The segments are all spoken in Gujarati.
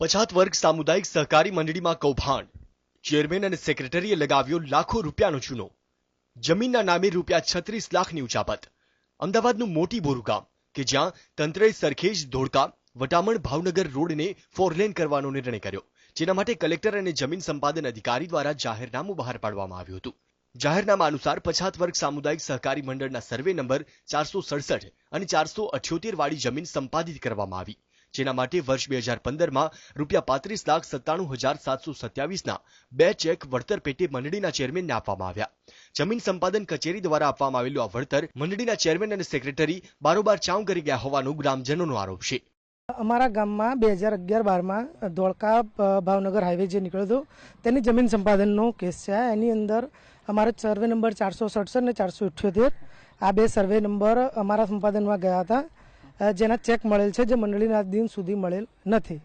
પછાત વર્ગ સામુદાયિક સહકારી મંડળીમાં કૌભાંડ. ચેરમેન અને સેક્રેટરીએ લગાવ્યો લાખો રૂપિયાનો ચૂનો. જમીનના નામે રૂપિયા છત્રીસ લાખની ઉચાપત. અમદાવાદનું મોટી બોરુગામ, કે જ્યાં તંત્રએ સરખેજ ધોળકા વટામણ ભાવનગર રોડને ફોરલેન કરવાનો નિર્ણય કર્યો, જેના માટે કલેક્ટર અને જમીન સંપાદન અધિકારી દ્વારા જાહેરનામું બહાર પાડવામાં આવ્યું હતું. જાહેરનામા અનુસાર પછાત વર્ગ સામુદાયિક સહકારી મંડળના સર્વે નંબર ચારસો સડસઠ અને ચારસો અઠ્યોતેર વાળી જમીન સંપાદિત કરવામાં આવી. જેના માટે વર્ષ બે હજાર પંદરમાં રૂપિયા પાંત્રીસ લાખ સત્તાણું હજાર સાતસો સત્યાવીસના બે ચેક વળતર પેટે મંડળીના ચેરમેનને આપવામાં આવ્યા. જમીન સંપાદન કચેરી દ્વારા આપવામાં આવેલું આ વળતર મંડળીના ચેરમેન અને સેક્રેટરી બારોબાર ચાઉં કરી ગયા હોવાનો ગ્રામજનોનો આરોપ છે. અમારા ગામમાં બે હજાર અગિયાર બારમાં ધોળકા ભાવનગર હાઈવે જે નીકળ્યો હતો, તેની જમીન સંપાદનનો કેસ છે. એની અંદર અમારો સર્વે નંબર ચારસો સડસઠ ને ચારસો અઠ્યોતેર. આ બે સર્વે નંબર અમારા સંપાદનમાં ગયા હતા. જેના ચેક મળેલ છે જે મંડળીના દિન સુધી મળેલ નથી.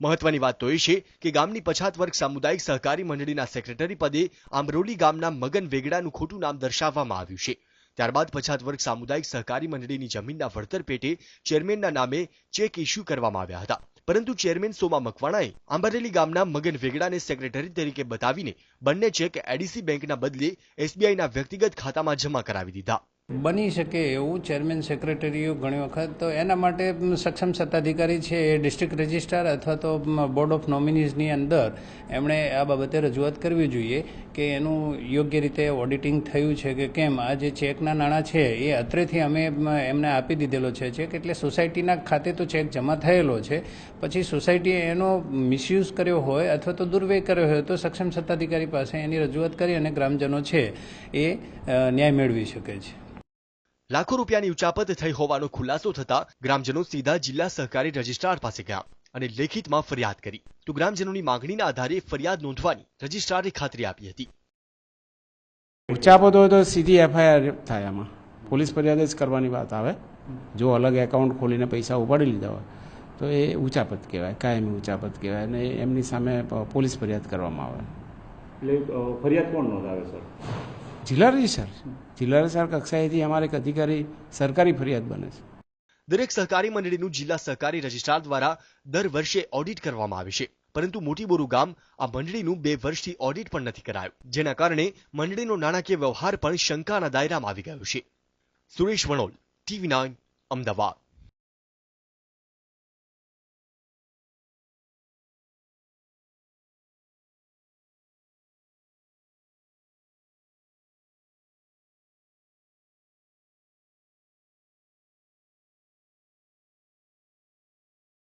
મહત્વની વાત તો એ છે કે ગામની પછાત વર્ગ સામુદાયિક સહકારી મંડળીના સેક્રેટરી પદે આમરોલી ગામના મગન વેગડાનું ખોટું નામ દર્શાવવામાં આવ્યું છે. ત્યારબાદ પછાત વર્ગ સામુદાયિક સહકારી મંડળીની જમીનના વળતર પેટે ચેરમેનના નામે ચેક ઇસ્યુ કરવામાં આવ્યા હતા. પરંતુ ચેરમેન સોમા મકવાણાએ આંબરેલી ગામના મગન વેગડાને સેક્રેટરી તરીકે બતાવીને બંને ચેક એડીસી બેંકના બદલે એસબીઆઈના વ્યક્તિગત ખાતામાં જમા કરાવી દીધા. બની શકે એવું ચેરમેન સેક્રેટરીઓ ઘણી વખત, તો એના માટે સક્ષમ સત્તાધિકારી છે એ ડિસ્ટ્રિક્ટ રજિસ્ટ્રાર અથવા તો બોર્ડ ઓફ નોમિનીઝની અંદર એમણે આ બાબતે રજૂઆત કરવી જોઈએ કે એનું યોગ્ય રીતે ઓડિટિંગ થયું છે કે કેમ. આ જે ચેકના નાણાં છે એ અત્રેથી અમે એમને આપી દીધેલો છે ચેક એટલે સોસાયટીના ખાતે તો ચેક જમા થયેલો છે, પછી સોસાયટીએ એનો મિસયુઝ કર્યો હોય અથવા તો દુર્વ્યય કર્યો હોય તો સક્ષમ સત્તાધિકારી પાસે એની રજૂઆત કરી અને ગ્રામજનો છે એ ન્યાય મેળવી શકે છે. લાખો રૂપિયાની ઉચાપત થઈ હોવાનો ખુલાસો થતા ગ્રામજનો સીધા જિલ્લા સહકારી રજિસ્ટ્રાર પાસે ગયા અને લેખિતમાં ફરિયાદ કરી. તો ગ્રામજનોની માંગણીના આધારે ફરિયાદ નોંધવાની રજિસ્ટ્રારે ખાતરી આપી હતી. ઉચ્ચાપત હોય તો સીધી એફઆઈઆર થાય આમાં. પોલીસ ફરિયાદ જ કરવાની વાત આવે. જો અલગ એકાઉન્ટ ખોલીને પૈસા ઉપાડી લીધા હોય તો એ ઉચાપત કહેવાય કાયમી ઉચાપત કહેવાય અને એમની સામે પોલીસ ફરિયાદ કરવામાં આવે. એટલે ફરિયાદ કોણ નોંધાવે સર? જિલ્લા સર? જિલ્લા સર કક્ષાએથી અમારે અધિકારી સરકારી ફરિયાદ બને છે. દરેક સહકારી મંડળીનું જિલ્લા સહકારી રજિસ્ટ્રાર દ્વારા દર વર્ષે ઓડિટ કરવામાં આવે છે. પરંતુ મોટી બોરુ ગામ આ મંડળીનું બે વર્ષથી ઓડિટ પણ નથી કરાયું. જેના કારણે મંડળીનો નાણાકીય વ્યવહાર પણ શંકાના દાયરામાં આવી ગયો છે. Suresh Vanol, TV nine, Ahmedabad.